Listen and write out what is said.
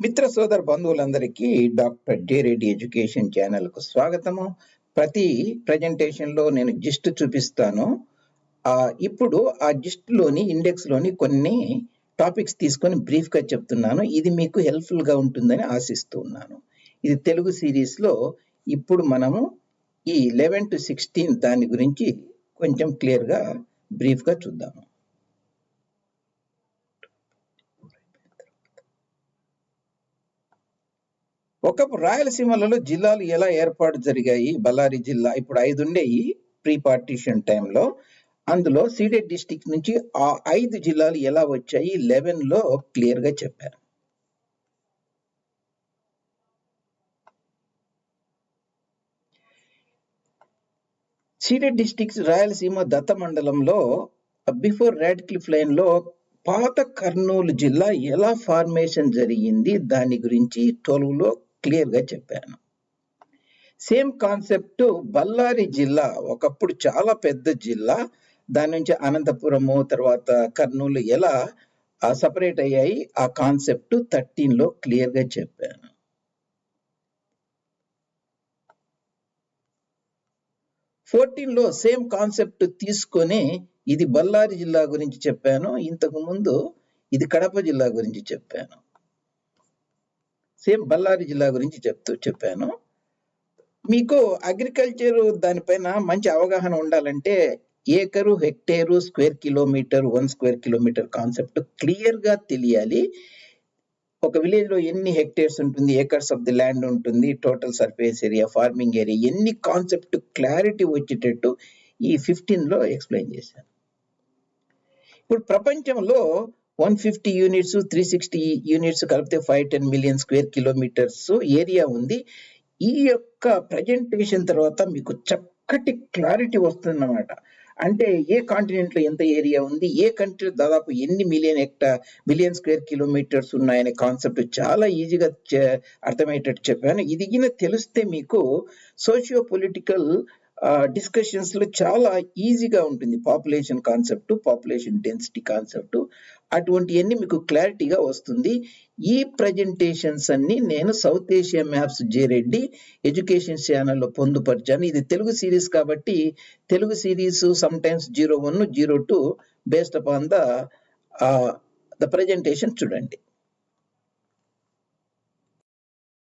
మిత్ర సోదర బంధువులందరికీ డాక్టర్ డే రెడ్డి ఎడ్యుకేషన్ ఛానల్కు స్వాగతము. ప్రతి ప్రజెంటేషన్లో నేను జిస్ట్ చూపిస్తాను. ఆ, ఇప్పుడు ఆ జిస్ట్లోని ఇండెక్స్లోని కొన్ని టాపిక్స్ తీసుకొని బ్రీఫ్గా చెప్తున్నాను. ఇది మీకు హెల్ప్ఫుల్గా ఉంటుందని ఆశిస్తూ ఉన్నాను. ఇది తెలుగు సిరీస్లో ఇప్పుడు మనము ఈ లెవెన్ టు సిక్స్టీన్ దాని గురించి కొంచెం క్లియర్గా బ్రీఫ్గా చూద్దాము. ఒకప్పుడు రాయలసీమలలో జిల్లాలు ఎలా ఏర్పాటు జరిగాయి? బళ్ళారి జిల్లా ఇప్పుడు ఐదు ఉండేవి ప్రీ పార్టీషన్ టైంలో అందులో సీడెడ్ డిస్టిక్ నుంచి ఆ ఐదు జిల్లాలు ఎలా వచ్చాయి? లెవెన్లో క్లియర్గా చెప్పారు. సీడెడ్ డిస్టిక్స్ రాయలసీమ దత్త మండలంలో బిఫోర్ రెడ్ క్లిఫ్ లైన్లో పాత కర్నూలు జిల్లా ఎలా ఫార్మేషన్ జరిగింది? దాని గురించి తొలువులో క్లియర్గా చెప్పాను. సేమ్ కాన్సెప్ట్ బళ్ళారి జిల్లా ఒకప్పుడు చాలా పెద్ద జిల్లా దాని నుంచి అనంతపురము తర్వాత కర్నూలు ఎలా సపరేట్ అయ్యాయి. ఆ కాన్సెప్ట్ థర్టీన్లో క్లియర్గా చెప్పాను. ఫోర్టీన్లో సేమ్ కాన్సెప్ట్ తీసుకొని ఇది బళ్ళారి జిల్లా గురించి చెప్పాను. ఇంతకు ముందు ఇది కడప జిల్లా గురించి చెప్పాను. సేమ్ బళ్ళారి జిల్లా గురించి చెప్తూ చెప్పాను. మీకు అగ్రికల్చర్ దానిపైన మంచి అవగాహన ఉండాలంటే acre hectare square kilometre one square kilometre concept క్లియర్గా తెలియాలి. ఒక విలేజ్లో ఎన్ని హెక్టేర్స్ ఉంటుంది ఏకర్స్ ఆఫ్ ది ల్యాండ్ ఉంటుంది total surface area farming area ఎన్ని కాన్సెప్ట్ క్లారిటీ వచ్చేటట్టు ఈ ఫిఫ్టీన్లో ఎక్స్ప్లెయిన్ చేశాను ఇప్పుడు ప్రపంచంలో one fifty units three sixty units కలిపితే five ten million square kilometres area ఉంది. ఈ యొక్క ప్రజెంటేషన్ తర్వాత మీకు చక్కటి క్లారిటీ వస్తుందన్నమాట. అంటే ఏ కాంటినెంట్లో ఎంత ఏరియా ఉంది ఏ కంట్రీ దాదాపు ఎన్ని million hectare million square kilometres ఉన్నాయనే కాన్సెప్ట్ చాలా ఈజీగా అర్థమయ్యేటట్టు చెప్పాను. ఇది తెలిస్తే మీకు సోషియో పొలిటికల్ డిస్కషన్స్లో చాలా ఈజీగా ఉంటుంది. Population concept population density concept అటువంటివన్నీ మీకు క్లారిటీగా వస్తుంది. ఈ ప్రజెంటేషన్స్ అన్ని నేను South Asia maps J Reddy education ఛానల్లో పొందుపరిచాను. ఇది తెలుగు సిరీస్ కాబట్టి Telugu series some times zero one zero two based upon the the presentation చూడండి.